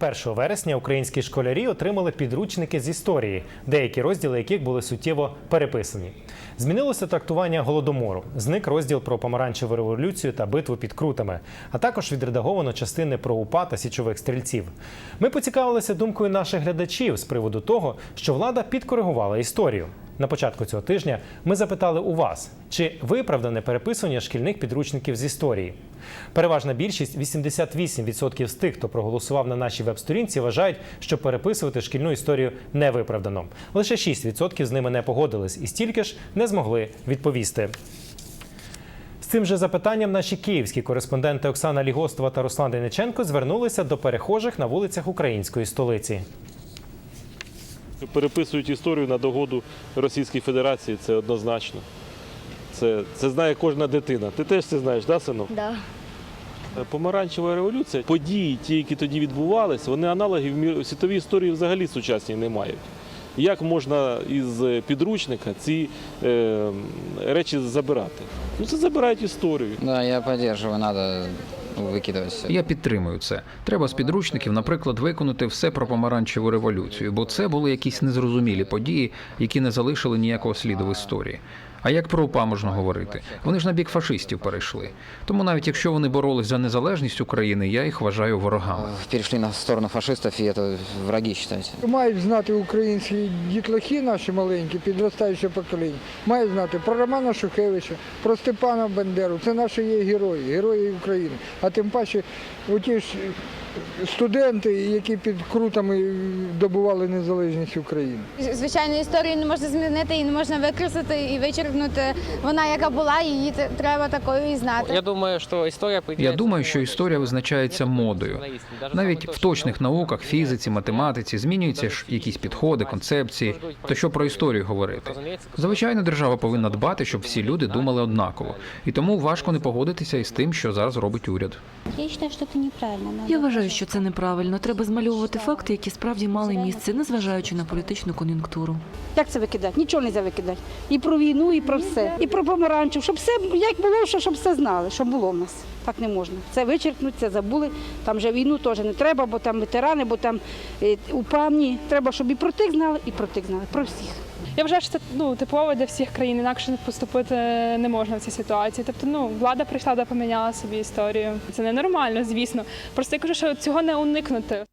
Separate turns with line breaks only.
1 вересня українські школярі отримали підручники з історії, деякі розділи яких були суттєво переписані. Змінилося трактування голодомору. Зник розділ про помаранчеву революцію та битву під крутами, а також відредаговано частини про УПА та січових стрільців. Ми поцікавилися думкою наших глядачів з приводу того, що влада підкоригувала історію. На початку цього тижня ми запитали у вас, чи виправдане переписування шкільних підручників з історії. Переважна більшість 88% з тих, хто проголосував на нашій веб-сторінці, вважають, що переписувати шкільну історію не виправдано. Лише 6% з ними не погодились, і стільки ж не змогли відповісти. Цим же запитанням наші київські кореспонденти Оксана Лігостова та Руслан Дениченко звернулися до перехожих на вулицях української столиці.
Переписують історію на догоду Російської Федерації, це однозначно. Це, це знає кожна дитина. Ти теж це знаєш, да, синок?
Да.
Помаранчева революція, події, ті, які тоді відбувалися, вони аналогів в світовій історії взагалі сучасній не мають. Як можна із підручника ці е, речі забирати? Ну це забирають історію.
Да, я поддерживаю, надо выкидывать все.
Я підтримую це. Треба з підручників, наприклад, виконати все про помаранчеву революцію, бо це були якісь незрозумілі події, які не залишили ніякого сліду в історії. А як про УПА можна говорити? Вони ж на бік фашистів перейшли. Тому навіть якщо вони боролись за незалежність України, я їх вважаю ворогами.
Перешли на сторону фашистов, и это враги, считайте.
Мають знати українські дітлахи наші маленькі, підростаюче покоління. Мають знати про Романа Шухевича, про Степана Бандеру. Це наші є герої, герої України. А тим паче оті ж студенти, які під крутами добували незалежність України.
Звичайно, історію не можна змінити і не можна викреслити і вичеркнути. Вона яка була, її треба такою і знати.
Я думаю, що історія
Я думаю, що історія визначається модою. Навіть в точних науках, фізиці, математиці змінюються ж якісь підходи, концепції. То що про історію говорити? Звичайно, держава повинна дбати, щоб всі люди думали однаково, і тому важко не погодитися із тим, що зараз робить уряд.
Я вважаю, що це неправильно.
Я вважаю, що це неправильно. Треба змальовувати факти, які справді мали місце, незважаючи на політичну кон'юнктуру.
Як це викидати? Нічого не можна викидати. І про війну, і про все. І про помаранчу. Щоб все, як було, що- щоб все знали, що було в нас. Так не можна. Це вичеркнуть, це забули. Там вже війну теж не треба, бо там ветерани, бо там е, Треба, щоб і про тих знали, і про тих знали. Про всіх.
Я вважаю, що це ну типово для всіх країн, інакше поступити не можна в цій ситуації. Тобто, ну влада прийшла да поміняла собі історію. Це ненормально, звісно. Просто я кажу, що цього не уникнути.